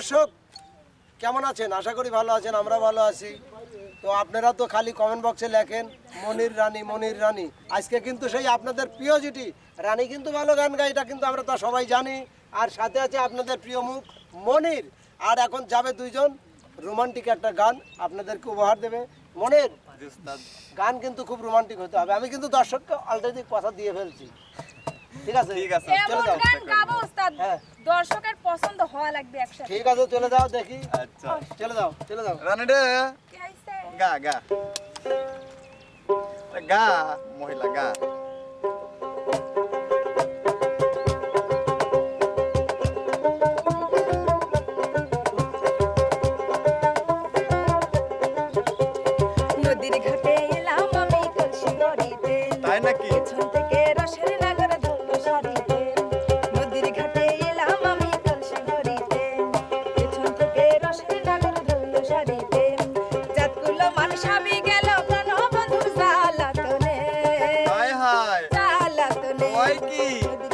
দর্শক কেমন আছেন? আশা করি ভালো আছেন আমরা ভালো আছি। তো আপনারা তো খালি কমেন্ট বক্সে লেখেন মনির রানী মনির রানী। আজকে কিন্তু সেই আপনাদের প্রিয় জুটি রানী কিন্তু ভালো গান গায় এটা কিন্তু আমরা তো সবাই জানি। আর সাথে আছে আপনাদের প্রিয় মুখ মনির। আর এখন যাবে দুইজন রোমান্টিক একটা গান আপনাদেরকে উপহার দেবে। মনির গান কিন্তু খুব রোমান্টিক হতে হবে। আমি কিন্তু দর্শককে অলরেডি কথা দিয়ে ফেলছি। ঠিক আছে? ঠিক আছে। চলে যাও। উস্তাদ হ্যাঁ। দর্শকের পছন্দ হওয়া লাগবে একসাথে। ঠিক আছে চলে যাও দেখি। আচ্ছা। চলে যাও চলে যাও। রানী রে। গা গা। গা মহিলা গা। নদীর ঘাটে এলাম আমি কলসি গড়িতে তাই নাকি? জ্বালাতনে ওই কি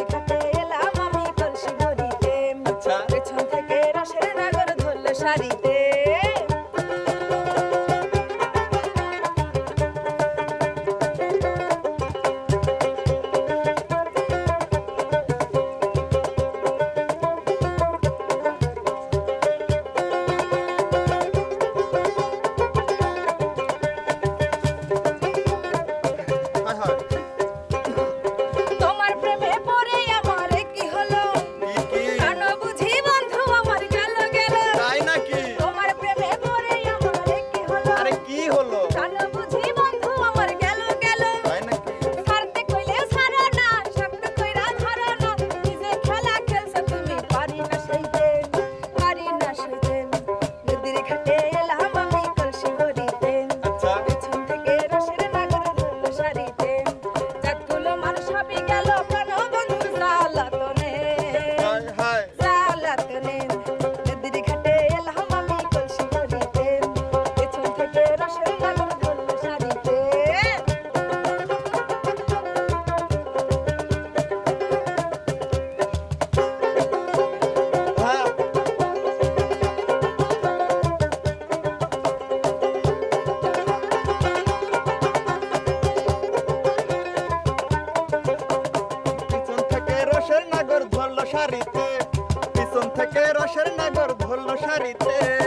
ধরলো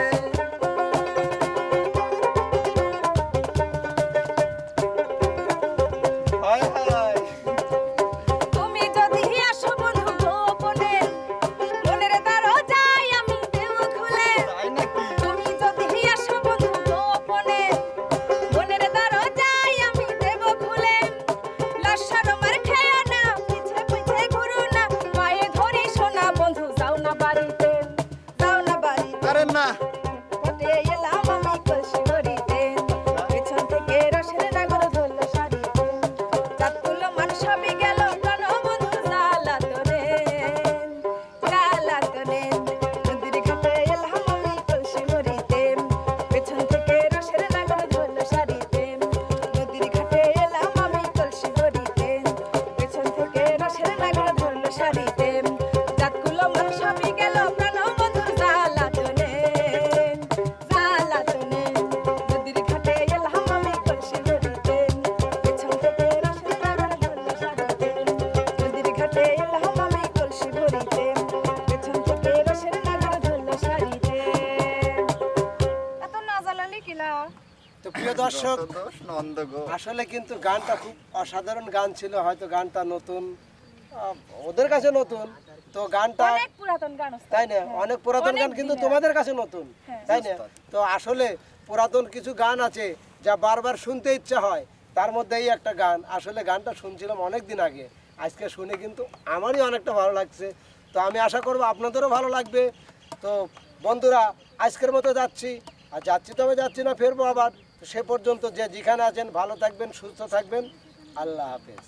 ধরলো শাড়িতে চাঁদগুলো মানুষ গেল প্রাণ বন্ধু জ্বালাতনে জ্বালাতনে নদীর ঘাটে এলাম আমি কলসি ভরিতে পেছন থেকে রসের নাগর ধরলো শাড়িতে নদীর ঘাটে এলাম আমি কলসি ভরিতে পেছন থেকে রসের নাগর ধরলো শাড়িতে এত না জ্বালালি কিলা তো প্রিয় দর্শক আসলে কিন্তু গানটা খুব অসাধারণ গান ছিল হয়তো গানটা নতুন। ওদের কাছে নতুন। তো গানটা অনেক পুরাতন গান। তাই না? অনেক পুরাতন গান কিন্তু তোমাদের কাছে নতুন। হ্যাঁ। তাই না? তো আসলে পুরাতন কিছু গান আছে যা বারবার শুনতে ইচ্ছা হয়। তার মধ্যে এই একটা গান। আসলে গানটা শুনছিলাম অনেক দিন আগে। আজকে শুনে কিন্তু আমারই অনেকটা ভালো লাগছে। তো আমি আশা করব আপনাদেরও ভালো লাগবে। তো বন্ধুরা আজকের মতো যাচ্ছি। আর যাচ্ছি তবে যাচ্ছি না ফেরবো আবার। সে পর্যন্ত যে যেখানে আছেন ভালো থাকবেন সুস্থ থাকবেন। আল্লাহ হাফেজ।